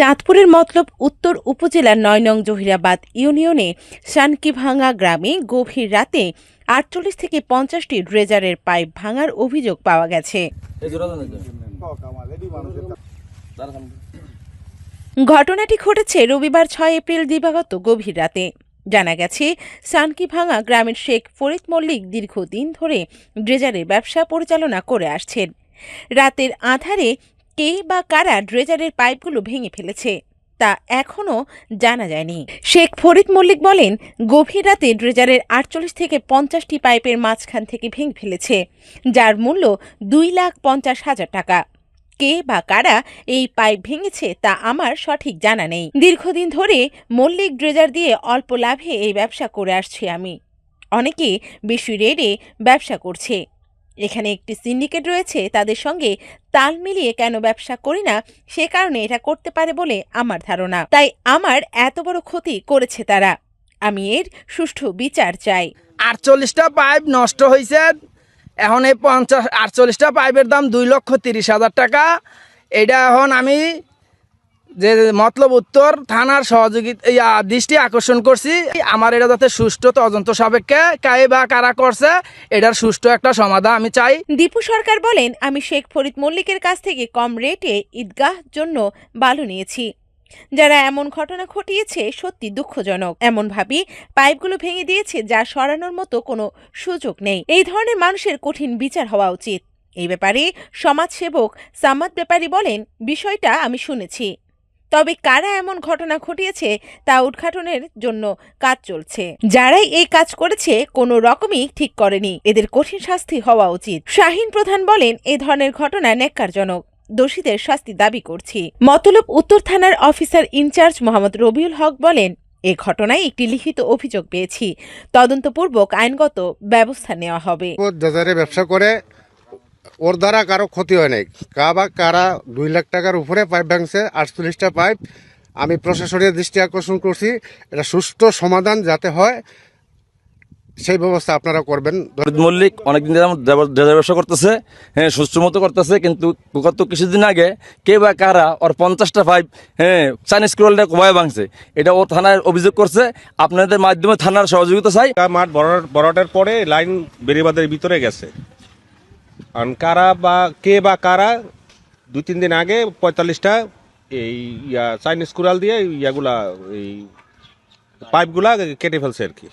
চাঁদপুরের মতলব উত্তর উপজেলার নয় নং জহিরাবাদ ইউনিয়নে শানকিভাঙা গ্রামে গভীর রাতে আটচল্লিশ থেকে পঞ্চাশটি ড্রেজারের পাইপ ভাঙার অভিযোগ পাওয়া গেছে। ঘটনাটি ঘটেছে রবিবার ছয় এপ্রিল দিবাগত গভীর রাতে। জানা গেছে সানকিভাঙা গ্রামের শেখ ফরিদ মল্লিক দীর্ঘদিন ধরে ড্রেজারের ব্যবসা পরিচালনা করে আসছেন। রাতের আধারে কে বা কারা ড্রেজারের পাইপগুলো ভেঙে ফেলেছে, তা এখনও জানা যায়নি। শেখ ফরিদ মল্লিক বলেন, গভীর রাতে ড্রেজারের আটচল্লিশ থেকে পঞ্চাশটি পাইপের মাঝখান থেকে ভেঙে ফেলেছে, যার মূল্য দুই লাখ পঞ্চাশ হাজার টাকা। কে বা কারা এই পাইপ ভেঙেছে তা আমার সঠিক জানা নেই। দীর্ঘদিন ধরে মল্লিক ড্রেজার দিয়ে অল্প লাভে এই ব্যবসা করে আসছি আমি। অনেকে বেশি রেডে ব্যবসা করছে। এখানে একটি সিন্ডিকেট রয়েছে, তাদের সঙ্গে তাল মিলিয়ে কেন ব্যবসা করি না, সে কারণে এটা করতে পারে বলে আমার ধারণা। তাই আমার এত বড় ক্ষতি করেছে তারা। আমি এর সুষ্ঠু বিচার চাই। আটচল্লিশটা পাইপ নষ্ট হয়েছে এখন এই পঞ্চাশ, আটচল্লিশটা পাইপের দাম দুই লক্ষ তিরিশ হাজার টাকা। এটা এখন আমি যে মতলব উত্তর থানার সহযোগিতা ইয়া, দৃষ্টি আকর্ষণ করছি। আমার এটা যাতে সুষ্ঠু তদন্ত সাপেক্ষে কায়ে বা কারা করছে এটার সুষ্ঠু একটা সমাধান আমি চাই। দীপু সরকার বলেন আমি শেখ ফরিদ মল্লিকের কাছ থেকে কম রেটে ঈদগাহ জন্য বালু নিয়েছি। যারা এমন ঘটনা ঘটিয়েছে সত্যি দুঃখজনক। এমনভাবে পাইপগুলো ভেঙে দিয়েছে যা সরানোর মতো কোনো সুযোগ নেই। এই ধরনের মানুষের কঠিন বিচার হওয়া উচিত। এই ব্যাপারে সমাজসেবক সামাদ ব্যাপারী বলেন বিষয়টা আমি শুনেছি। তবে কারা এমন ঘটনা ঘটিয়েছে তা উদ্ঘাটনের জন্য কাজ চলছে। যারাই এই কাজ করেছে কোনো রকমই ঠিক করেনি। এদের কঠিন শাস্তি হওয়া উচিত। শাহিন প্রধান বলেন, এ ধরনের ঘটনা ন্যাক্কারজনক। দোষীদের শাস্তি দাবি করছি। মতলব উত্তর থানার অফিসার ইনচার্জ মোহাম্মদ রবিউল হক বলেন, এ ঘটনায় একটি লিখিত অভিযোগ পেয়েছি। তদন্তপূর্বক আইনগত ব্যবস্থা নেওয়া হবে। ব্যবসা করে ওর দ্বারা কারও ক্ষতি হয় নাই। কা বা কারা দুই লাখ টাকার উপরে পাইপ ভাঙছে আটচল্লিশটা পাইপ আমি প্রশাসনের দৃষ্টি আকর্ষণ করছি এটা সুষ্ঠু সমাধান যাতে হয় সেই ব্যবস্থা আপনারা করবেন। মল্লিক অনেকদিন ধরে ব্যবসা করতেছে হ্যাঁ সুস্থ মতো করতেছে কিন্তু গত কিছুদিন আগে কে বা কারা ওর পঞ্চাশটা পাইপ হ্যাঁ চাইনিজ ক্রোলটা কমায় ভাঙছে এটা ও থানায় অভিযোগ করছে। আপনাদের মাধ্যমে থানার সহযোগিতা চাই। মাঠ বড়- বড়টার পরে লাইন বেরিবাদের ভিতরে গেছে। কারণ কারা বা কে বা কারা, দুই তিন দিন আগে পঁয়তাল্লিশটা এই ইয়া চাইনিজ কুড়াল দিয়ে ইয়াগুলা, এই পাইপগুলা কেটে ফেলছে আর কি।